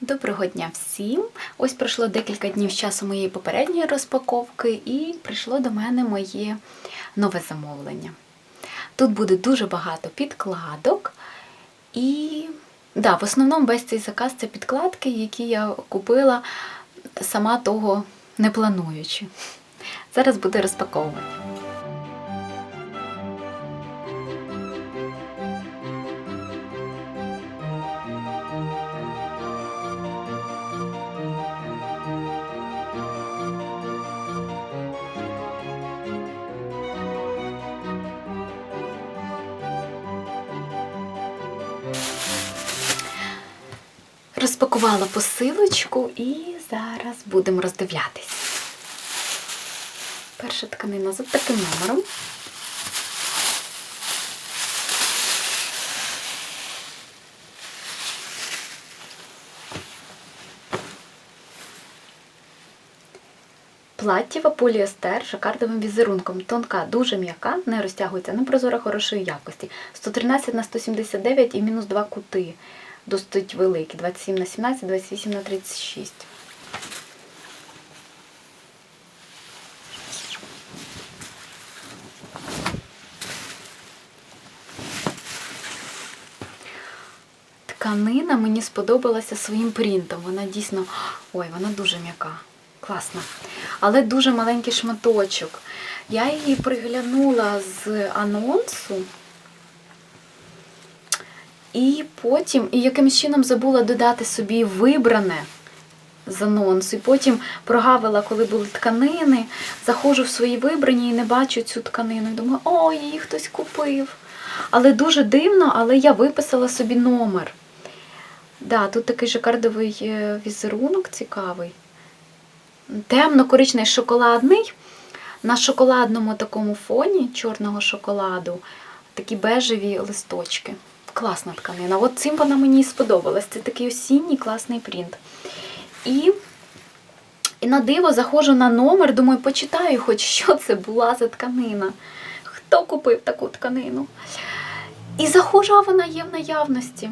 Доброго дня всім! Ось пройшло декілька днів з часу моєї попередньої розпаковки, і прийшло до мене моє нове замовлення. Тут буде дуже багато підкладок, і да, в основному весь цей заказ це підкладки, які я купила сама того не плануючи. Зараз буду розпаковувати. Розпакувала посилочку і зараз будемо роздивлятись. Перша тканина за таким номером. Платтєва поліестер з жакардовим візерунком. Тонка, дуже м'яка, не розтягується, не прозора хорошої якості. 113 на 179 і мінус 2 кути. Досить великі. 27 на 17, 28 на 36. Тканина мені сподобалася своїм принтом. Вона дійсно, ой, вона дуже м'яка. Класна. Але дуже маленький шматочок. Я її приглянула з анонсу. І потім, і якимось чином забула додати собі вибране з анонсу. І потім прогавила, коли були тканини, заходжу в свої вибрані і не бачу цю тканину. І думаю, о, її хтось купив. Але дуже дивно, але я виписала собі номер. Да, тут такий жакардовий е, візерунок цікавий. Темно-коричний шоколадний. На шоколадному такому фоні чорного шоколаду такі бежеві листочки. Класна тканина. От цим вона мені сподобалась. Це такий осінній класний принт. І, на диво заходжу на номер, думаю, почитаю, хоч що це була за тканина. Хто купив таку тканину? І заходжу, а вона є в наявності.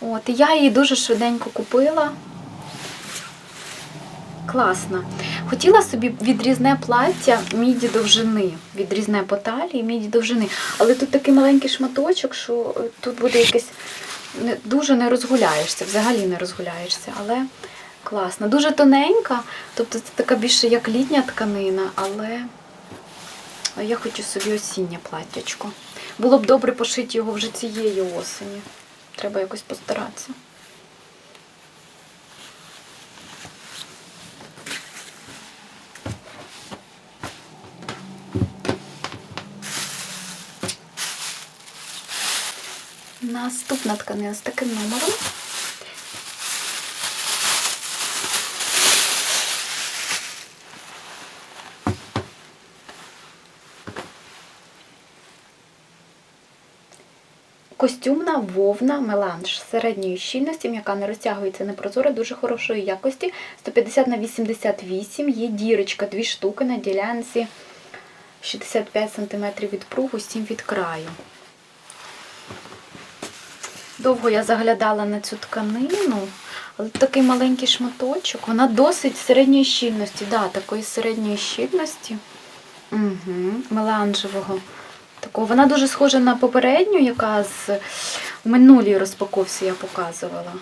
От, і я її дуже швиденько купила. Класно. Хотіла собі відрізне плаття міді довжини. Відрізне по талії, міді довжини. Але тут такий маленький шматочок, що е, тут буде якесь дуже не розгуляєшся, взагалі не розгуляєшся. Але класно. Дуже тоненька, тобто це така більше як літня тканина, але я хочу собі осіннє платтячко. Було б добре пошити його вже цієї осені. Треба якось постаратися. Наступна тканина з таким номером. Костюмна вовна меланж середньої щільності, м'яка не розтягується, не прозора, дуже хорошої якості. 150 на 88 є дірочка, дві штуки на ділянці 65 см від пругу, 7 від краю. Довго я заглядала на цю тканину, але такий маленький шматочок. Вона досить середньої щільності, да, такої середньої щільності. Угу, меланжевого. Такого. Вона дуже схожа на попередню, яка з у минулій розпаковці я показувала.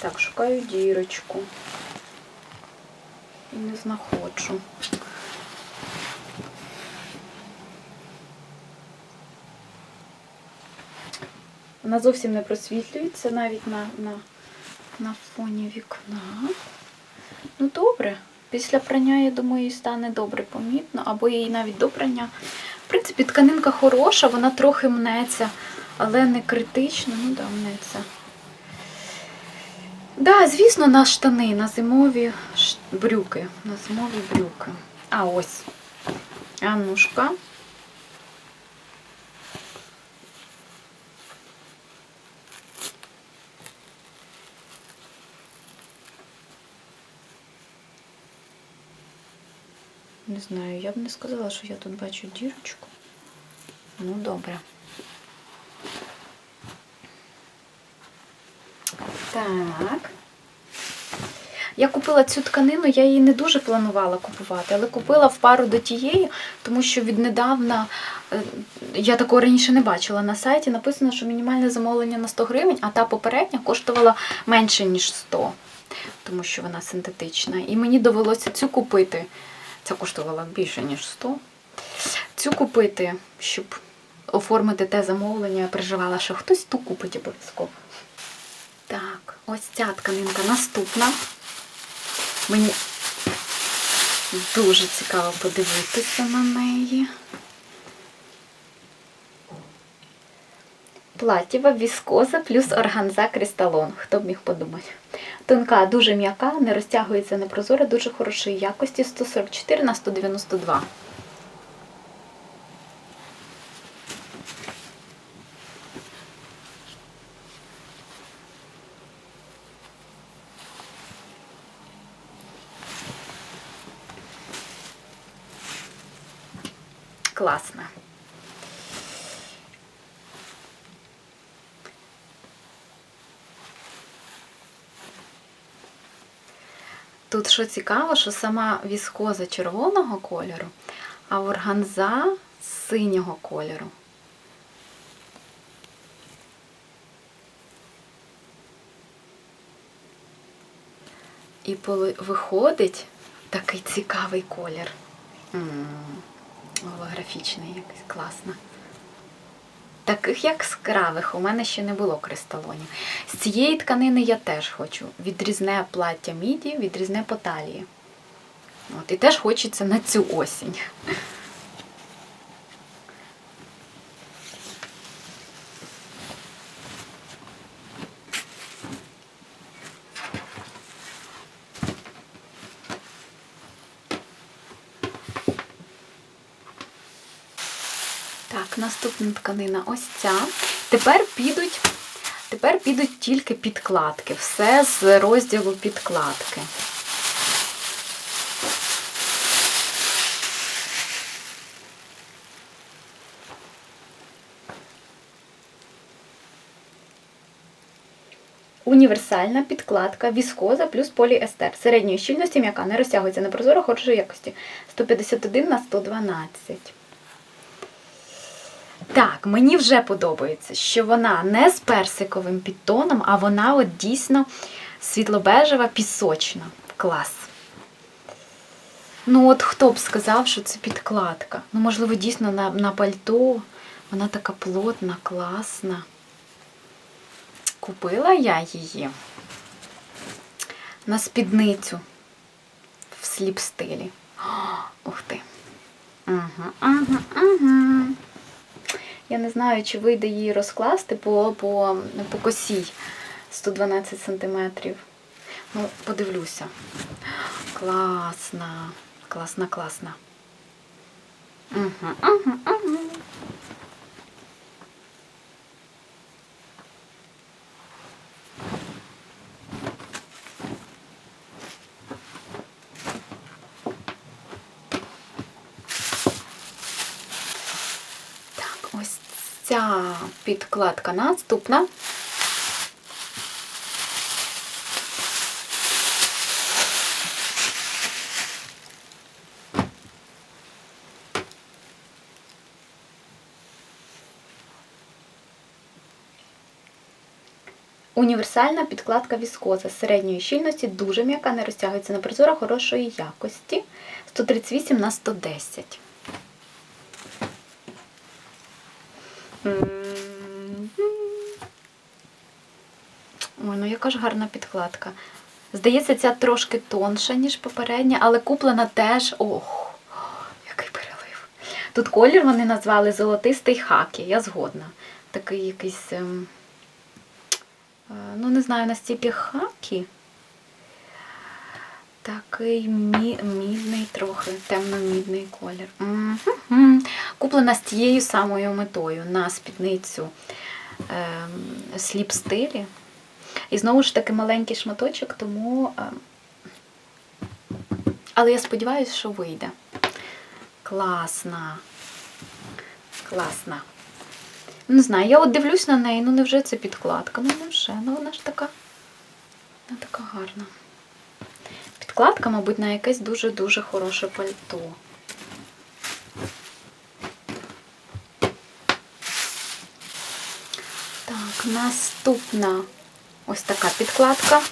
Так, шукаю дірочку. І не знаходжу. Вона зовсім не просвітлюється навіть на, на, на фоні вікна. Ну, добре. Після прання, я думаю, їй стане добре помітно, або їй навіть до прання. В принципі, тканинка хороша, вона трохи мнеться, але не критично, ну да, мнеться. Да, звісно, на штани, на зимові брюки. На зимові брюки. А ось. Аннушка. Не знаю, я б не сказала, що я тут бачу дірочку. Ну, добре. Так. Я купила цю тканину, я її не дуже планувала купувати, але купила в пару до тієї, тому що віднедавна е, я такого раніше не бачила на сайті. Написано, що мінімальне замовлення на 100 гривень, а та попередня коштувала менше, ніж 100, тому що вона синтетична. І мені довелося цю купити. Ця коштувала більше, ніж 100. Цю купити, щоб оформити те замовлення, я переживала, що хтось ту купить обов'язково. Так, ось ця тканинка наступна. Мені дуже цікаво подивитися на неї. Платєва віскоза плюс органза кристалон. Хто б міг подумати. Тонка, дуже м'яка, не розтягується не прозора, дуже хорошої якості 144 на 192. Класно. Тут що цікаво, що сама віскоза червоного кольору, а органза синього кольору. І виходить такий цікавий колір. Голографічний якийсь класно. Таких яскравих у мене ще не було кристалонів. З цієї тканини я теж хочу. Відрізне плаття міді, відрізне по талії. От, і теж хочеться на цю осінь. Так, наступна тканина ось ця. Тепер підуть, тепер підуть тільки підкладки. Все з розділу підкладки. Універсальна підкладка віскоза плюс поліестер. Середньої щільності м'яка не розтягується на прозоро хорошої якості. 151 на 112. Так, мені вже подобається, що вона не з персиковим підтоном, а вона от дійсно світлобежева, пісочна. Клас. Ну, от хто б сказав, що це підкладка. Ну, можливо, дійсно на, на пальто. Вона така плотна, класна. Купила я її на спідницю в сліп-стилі. Ух ти. Угу, угу, угу. Я не знаю, чи вийде її розкласти по, по, по косій 112 см. Ну, подивлюся. Класна, класна, класна. Угу, угу, угу. Так, ось ця підкладка наступна. Універсальна підкладка віскоза середньої щільності, дуже м'яка, не розтягується на прозоро хорошої якості. 138 на 110. Ой, ну яка ж гарна підкладка. Здається, ця трошки тонша, ніж попередня, але куплена теж. Ох, який перелив. Тут колір вони назвали золотистий хакі, я згодна. Такий якийсь, ем, е, ну не знаю, настільки хакі. Такий мі- мідний трохи, темно-мідний колір. Мгм. Куплена з тією самою метою на спідницю ем, сліп стилі. І знову ж таки маленький шматочок, тому. ем, Але я сподіваюся, що вийде. Класна. Класна. Не знаю, я от дивлюсь на неї, ну невже це підкладка? Ну невже, ну вона ж така. Вона така гарна. Підкладка, мабуть, на якесь дуже-дуже хороше пальто. Так, наступна ось така підкладка.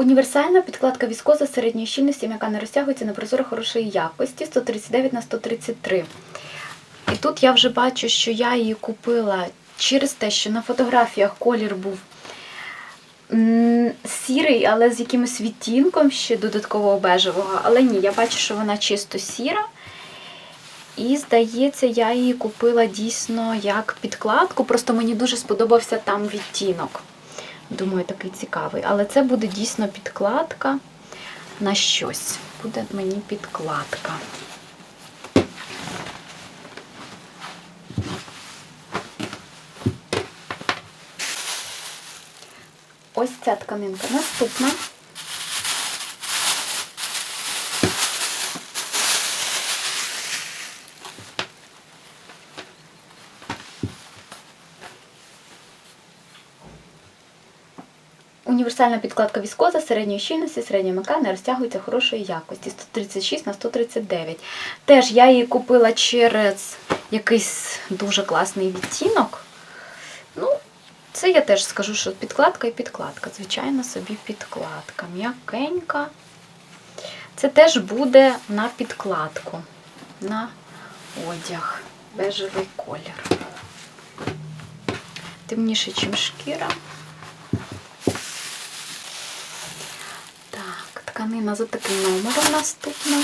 Універсальна підкладка віскоза середньої щільності, яка не розтягується на прозоро хорошої якості 139 на 133. І тут я вже бачу, що я її купила через те, що на фотографіях колір був сірий, але з якимось відтінком ще додаткового бежевого. Але ні, я бачу, що вона чисто сіра. І, здається, я її купила дійсно як підкладку, просто мені дуже сподобався там відтінок. Думаю, такий цікавий. Але це буде дійсно підкладка на щось. Буде мені підкладка. Ось ця тканинка наступна. Універсальна підкладка віскоза середньої щільності, середня мека не розтягується хорошої якості 136 на 139. Теж я її купила через якийсь дуже класний відтінок. Ну, це я теж скажу, що підкладка і підкладка. Звичайно, собі підкладка. М'якенька. Це теж буде на підкладку, на одяг. Бежевий колір. Темніше, ніж шкіра. Так, тканина за таким номером наступна.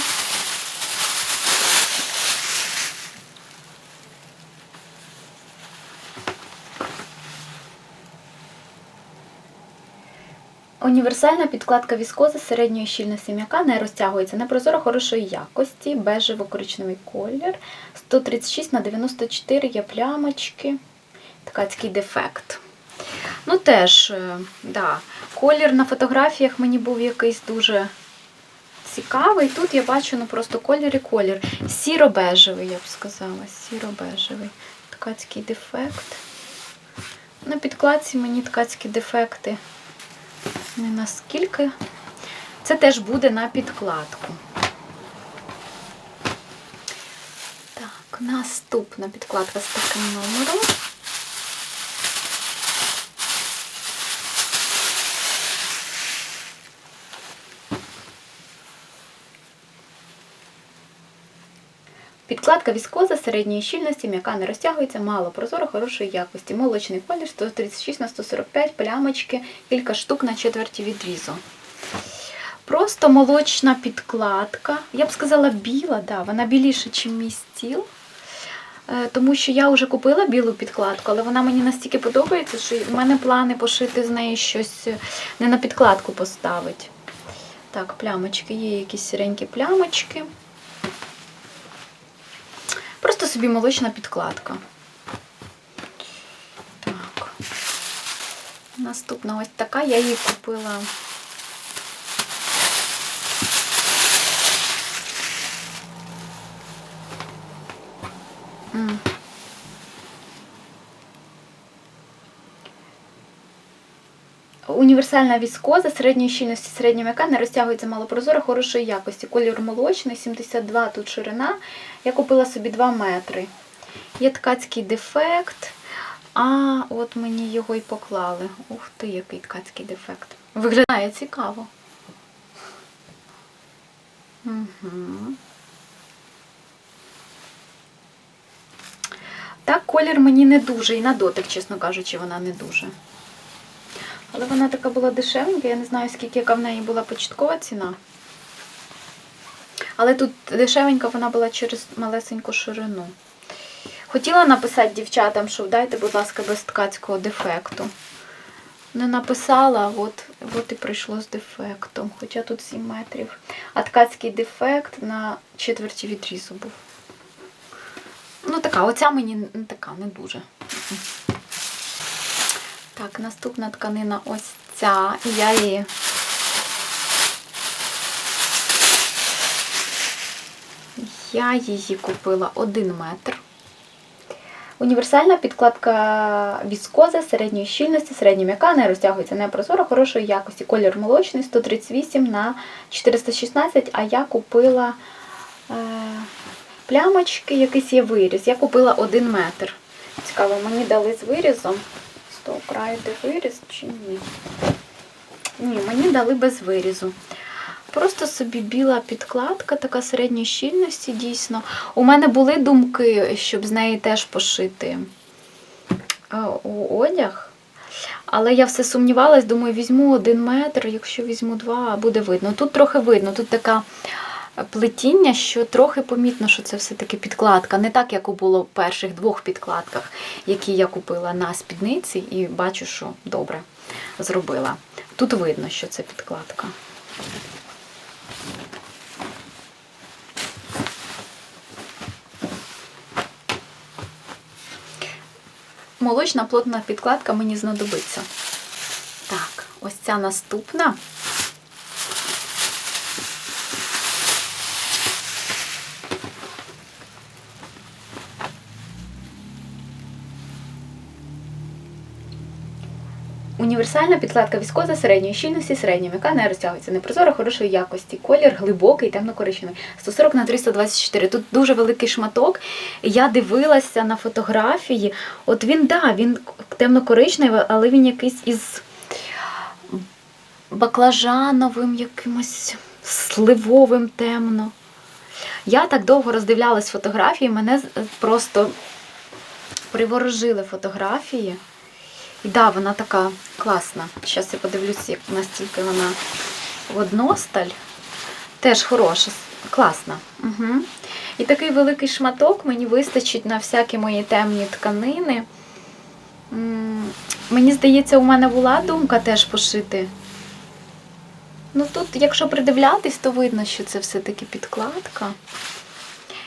Універсальна підкладка віскоза середньої щільності м'яка не розтягується, непрозоро хорошої якості, бежево-коричневий колір. 136 на 94 є плямочки. Ткацький дефект. Ну, теж, е, да, колір на фотографіях мені був якийсь дуже цікавий. Тут я бачу ну, просто колір і колір. Сіро-бежевий, я б сказала. Сіро-бежевий. Ткацький дефект. На підкладці мені ткацькі дефекти не наскільки. Це теж буде на підкладку. Так, наступна підкладка з таким номером. Підкладка віскоза середньої щільності, м'яка не розтягується, мало прозоро, хорошої якості. Молочний колір 136 на 145 плямочки, кілька штук на четверті відрізу. Просто молочна підкладка. Я б сказала біла, да, вона біліша, ніж мій стіл. Е, Тому що я вже купила білу підкладку, але вона мені настільки подобається, що в мене плани пошити з неї щось е, не на підкладку поставити. Так, плямочки, є якісь сіренькі плямочки. Просто собі молочна підкладка. Так. Наступна ось така, я її купила. М. Універсальна віскоза середньої щільності середня м'яка не розтягується малопрозоро хорошої якості. Колір молочний, 72 тут ширина. Я купила собі 2 метри. Є ткацький дефект. А, от мені його і поклали. Ух ти, який ткацький дефект. Виглядає цікаво. Угу. Так, колір мені не дуже, і на дотик, чесно кажучи, вона не дуже. Але вона така була дешевенька, я не знаю, скільки яка в неї була початкова ціна. Але тут дешевенька вона була через малесеньку ширину. Хотіла написати дівчатам, що дайте, будь ласка, без ткацького дефекту. Не написала, от, от і прийшло з дефектом. Хоча тут 7 метрів. А ткацький дефект на четверті відрізу був. Ну, така, оця мені така, не дуже. Так, наступна тканина ось ця. І я її Я її купила 1 метр. Універсальна підкладка віскоза середньої щільності, середня м'яка, не розтягується, не прозора, хорошої якості. Колір молочний 138 на 416, а я купила е, плямочки, якийсь є виріз. Я купила 1 метр. Цікаво, мені дали з вирізом. Того де виріз чи ні? Ні, мені дали без вирізу. Просто собі біла підкладка, така середньої щільності, дійсно. У мене були думки, щоб з неї теж пошити е, у одяг. Але я все сумнівалась, думаю, візьму один метр, якщо візьму два, буде видно. Тут трохи видно, тут така плетіння, що трохи помітно, що це все-таки підкладка. Не так, як було в перших двох підкладках, які я купила на спідниці, і бачу, що добре зробила. Тут видно, що це підкладка. Молочна плотна підкладка мені знадобиться. Так, ось ця наступна. Універсальна підкладка віскоза середньої щільності, середня м'яка, не розтягується, непрозора, хорошої якості. Колір глибокий, темно-коричневий. 140 на 324. Тут дуже великий шматок. Я дивилася на фотографії. От він, да, він темно-коричневий, але він якийсь із баклажановим, якимось сливовим темно. Я так довго роздивлялась фотографії, мене просто приворожили фотографії. І да, вона така класна. Зараз я подивлюся, як настільки вона односталь. Теж хороша, класна. Угу. І такий великий шматок мені вистачить на всякі мої темні тканини. Мені здається, у мене була думка теж пошити. Ну тут, якщо придивлятись, то видно, що це все-таки підкладка.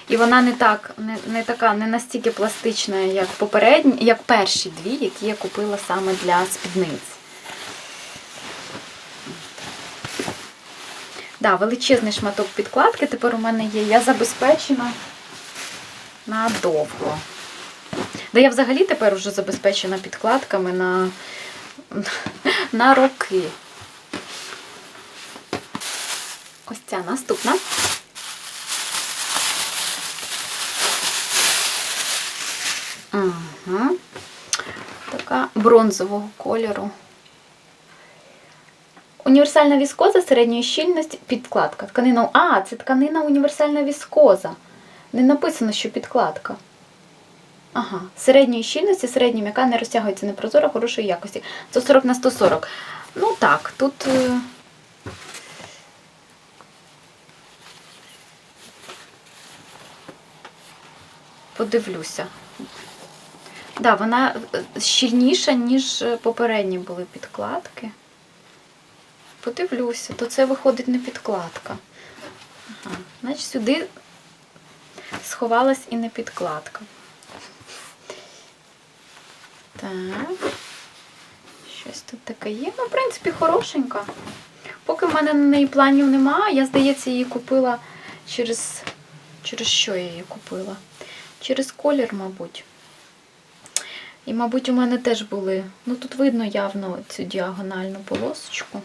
І вона не так, не, не така, не настільки пластична, як попередні, як перші дві, які я купила саме для спідниць. Да, величезний шматок підкладки тепер у мене є. Я забезпечена надовго. Да я взагалі тепер уже забезпечена підкладками на, на роки. Ось ця наступна. Ага. Така бронзового кольору. Універсальна віскоза середньої щільності. Підкладка. Тканина. А, це тканина універсальна віскоза. Не написано, що підкладка. Ага. Середньої щільності, середня м'яка не розтягується непрозора, хорошої якості. 140 на 140. Ну так, тут. е, Подивлюся. Да, вона е, щільніша, ніж е, попередні були підкладки. Подивлюся, то це виходить не підкладка. Ага. Значить, сюди сховалась і не підкладка. Так. Щось тут таке є. Ну, в принципі, хорошенька. Поки в мене на неї планів немає, я, здається, її купила через. Через що я її купила? Через колір, мабуть. І, мабуть, у мене теж були. Ну, тут видно явно цю діагональну полосочку.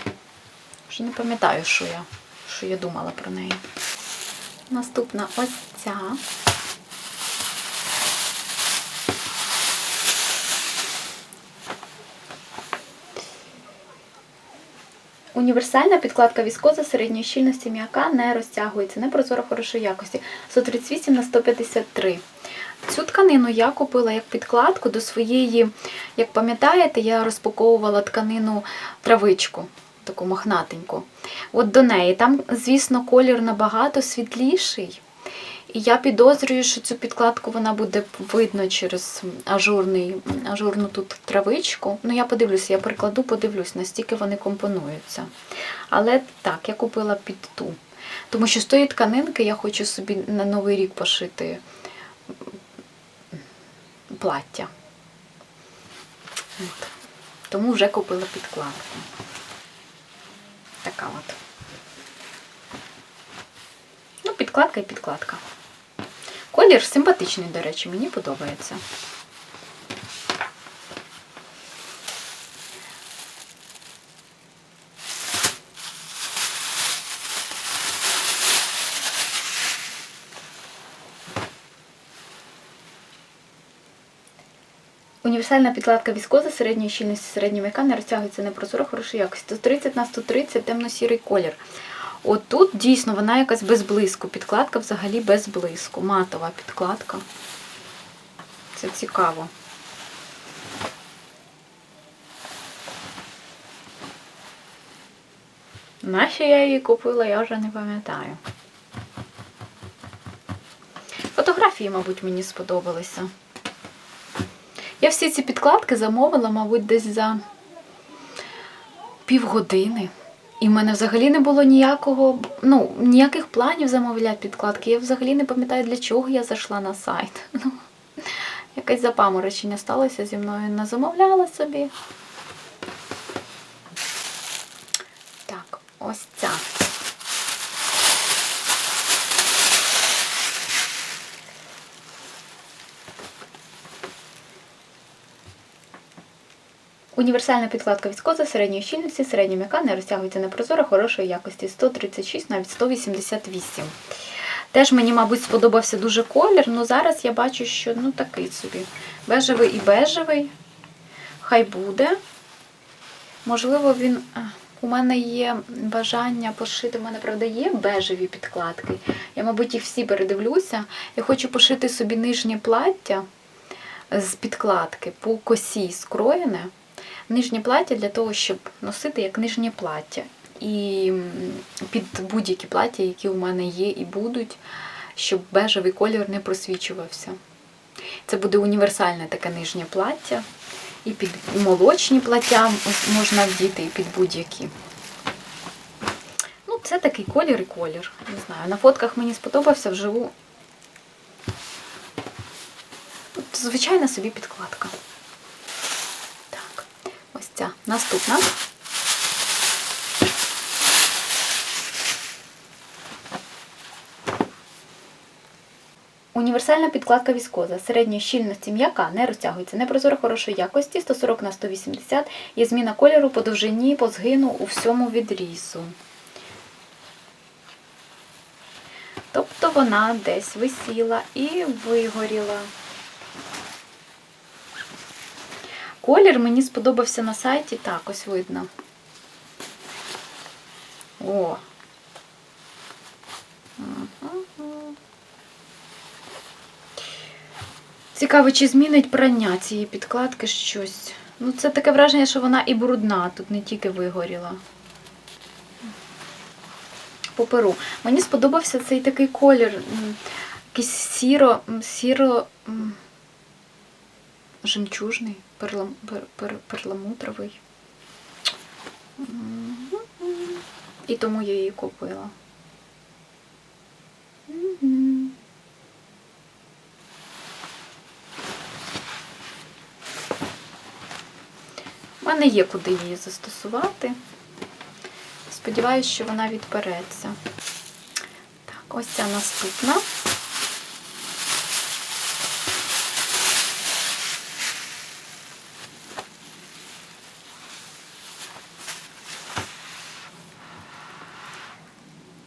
Вже не пам'ятаю, що я, що я думала про неї. Наступна ось ця. Універсальна підкладка віскоза середньої щільності м'яка не розтягується, не прозоро хорошої якості. 138 на 153. Цю тканину я купила як підкладку до своєї, як пам'ятаєте, я розпаковувала тканину травичку, таку мохнатеньку. От до неї. Там, звісно, колір набагато світліший. І я підозрюю, що цю підкладку вона буде видно через ажурний, ажурну тут травичку. Ну, я подивлюся, я прикладу, подивлюсь, настільки вони компонуються. Але так, я купила під ту. Тому що з тої тканинки я хочу собі на Новий рік пошити плаття. От. Тому вже купила підкладку. Така от. Ну, підкладка і підкладка. Колір симпатичний, до речі, мені подобається. Універсальна підкладка віскоза середньої щільності середньої м'яка не розтягується непрозоро, хорошої якості. 130 на 130 темно-сірий колір. От тут дійсно вона якась без блиску. Підкладка взагалі без блиску. Матова підкладка. Це цікаво. Нащо я її купила, я вже не пам'ятаю. Фотографії, мабуть, мені сподобалися. Я всі ці підкладки замовила, мабуть, десь за півгодини. І в мене взагалі не було ніякого, ну, ніяких планів замовляти підкладки. Я взагалі не пам'ятаю, для чого я зайшла на сайт. Ну, якесь запаморочення сталося зі мною. Не замовляла собі. Так, ось ця. Універсальна підкладка віскоза середньої щільності, середня м'яка, не розтягується на непрозоро, хорошої якості 136 навіть 188. Теж мені, мабуть, сподобався дуже колір, але зараз я бачу, що ну такий собі. Бежевий і бежевий. Хай буде. Можливо, він. У мене є бажання пошити, у мене, правда, є бежеві підкладки. Я, мабуть, їх всі передивлюся. Я хочу пошити собі нижнє плаття з підкладки по косі скроєне. Нижнє плаття для того, щоб носити як нижнє плаття. І під будь-які плаття, які у мене є і будуть, щоб бежевий колір не просвічувався. Це буде універсальне таке нижнє плаття. І під молочні плаття можна вдіти, і під будь-які. Ну, це такий колір і колір. Не знаю. На фотках мені сподобався вживу. Звичайна собі підкладка. Ця наступна. Універсальна підкладка віскоза. Середньої щільності м'яка, не розтягується, непрозоро хорошої якості, 140 на 180 Є зміна кольору по довжині, по згину у всьому відрізу. Тобто вона десь висіла і вигоріла. Колір мені сподобався на сайті, так ось видно. О. Цікаво, чи змінить прання цієї підкладки щось. Ну, це таке враження, що вона і брудна, тут не тільки вигоріла. По перу. Мені сподобався цей такий колір, якийсь сіро, сіро жемчужний, перлам, пер, пер, перламутровий. І тому я її купила. У мене є куди її застосувати. Сподіваюсь, що вона відпереться. Так, ось ця наступна.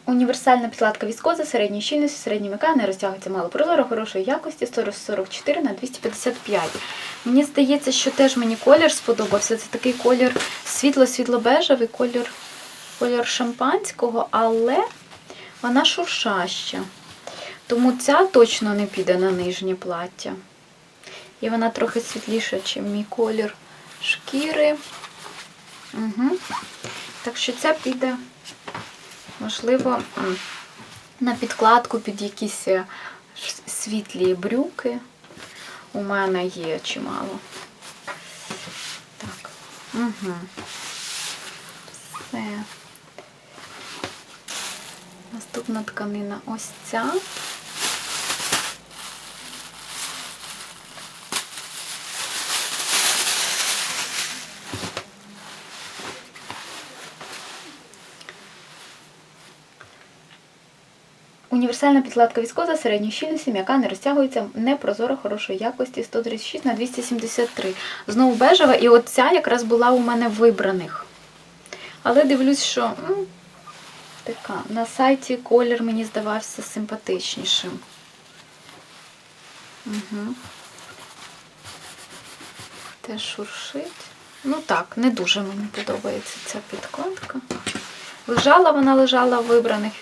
Універсальна підкладка віскоза середньої щільності, середньої м'яка, не розтягується мало прозоро, хорошої якості, 144 на 255. Мені здається, що теж мені колір сподобався. Це такий колір світло-світло-бежевий, колір, колір шампанського, але вона шуршаща. Тому ця точно не піде на нижнє плаття. І вона трохи світліша, ніж мій колір шкіри. Угу. Так що ця піде Можливо, на підкладку під якісь е, світлі брюки. У мене є чимало. Так. Угу. Все. Наступна тканина ось ця. Універсальна підкладка віскоза середньої щільності, м'яка, не розтягується, не прозора, хорошої якості, 136 на 273. Знову бежева, і от ця якраз була у мене вибраних. Але дивлюсь, що м, така, на сайті колір мені здавався симпатичнішим. Угу. Теж шуршить. Ну так, не дуже мені подобається ця підкладка. Лежала вона, лежала вибраних,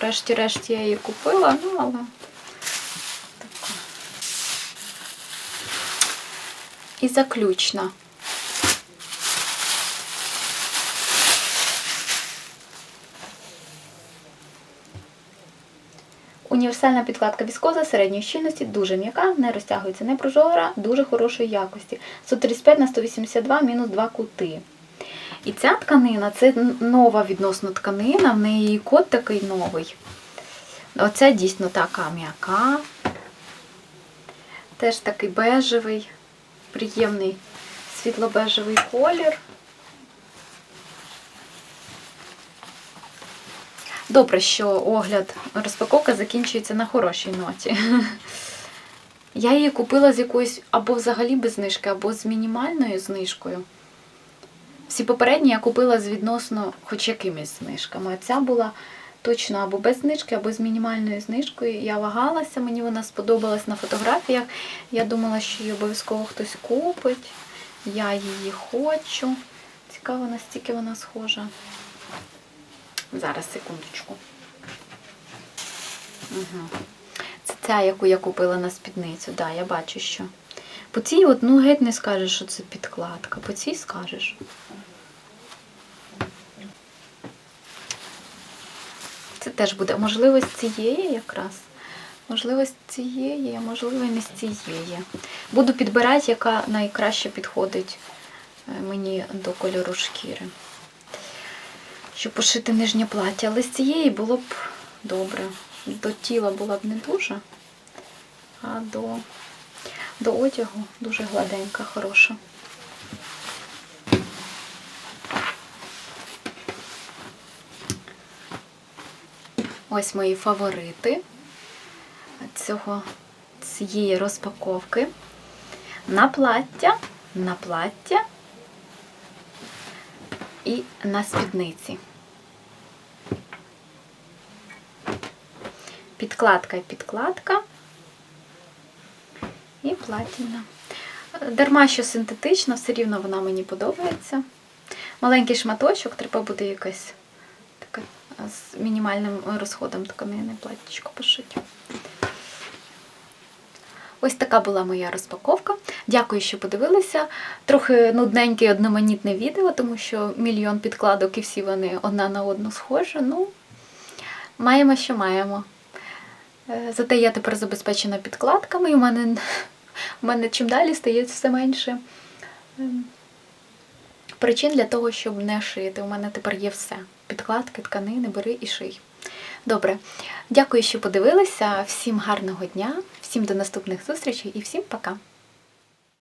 врешті-решт я її купила, ну але. І заключна. Універсальна підкладка віскоза середньої щільності, дуже м'яка, не розтягується, не прожора, дуже хорошої якості. 135 на 182 мінус 2 кути. І ця тканина це нова відносно тканина, в неї код такий новий. Оця дійсно така м'яка. Теж такий бежевий, приємний світло-бежевий колір. Добре, що огляд розпаковка закінчується на хорошій ноті. Я її купила з якоюсь або взагалі без знижки, або з мінімальною знижкою. Всі попередні я купила з відносно хоч якимись знижками. А ця була точно або без знижки, або з мінімальною знижкою. Я вагалася, мені вона сподобалась на фотографіях. Я думала, що її обов'язково хтось купить. Я її хочу. Цікаво, настільки вона схожа. Зараз, секундочку. Угу. Це ця, яку я купила на спідницю. Да, я бачу, що. По цій, от, ну, геть не скажеш, що це підкладка. По цій скажеш. Теж буде можливо з цієї якраз. Можливо, з цієї, можливо, не з цієї. Буду підбирати, яка найкраще підходить е, мені до кольору шкіри. Щоб пошити нижнє плаття. Але з цієї було б добре. До тіла була б не дуже, а до, до одягу дуже гладенька, хороша. Ось мої фаворити цього, цієї розпаковки. На плаття, на плаття і на спідниці. Підкладка і підкладка і платіна. Дарма, що синтетична, все рівно вона мені подобається. Маленький шматочок, треба буде якась з мінімальним розходом тканини платтячко пошити. Ось така була моя розпаковка. Дякую, що подивилися. Трохи нудненьке одноманітне відео, тому що мільйон підкладок і всі вони одна на одну схожі. Ну, маємо, що маємо. Е, Зате я тепер забезпечена підкладками, і в мене, в мене чим далі стає все менше ем, причин для того, щоб не шити. У мене тепер є все. Підкладки, тканини, бери і ший. Добре, дякую, що подивилися. Всім гарного дня, всім до наступних зустрічей і всім пока!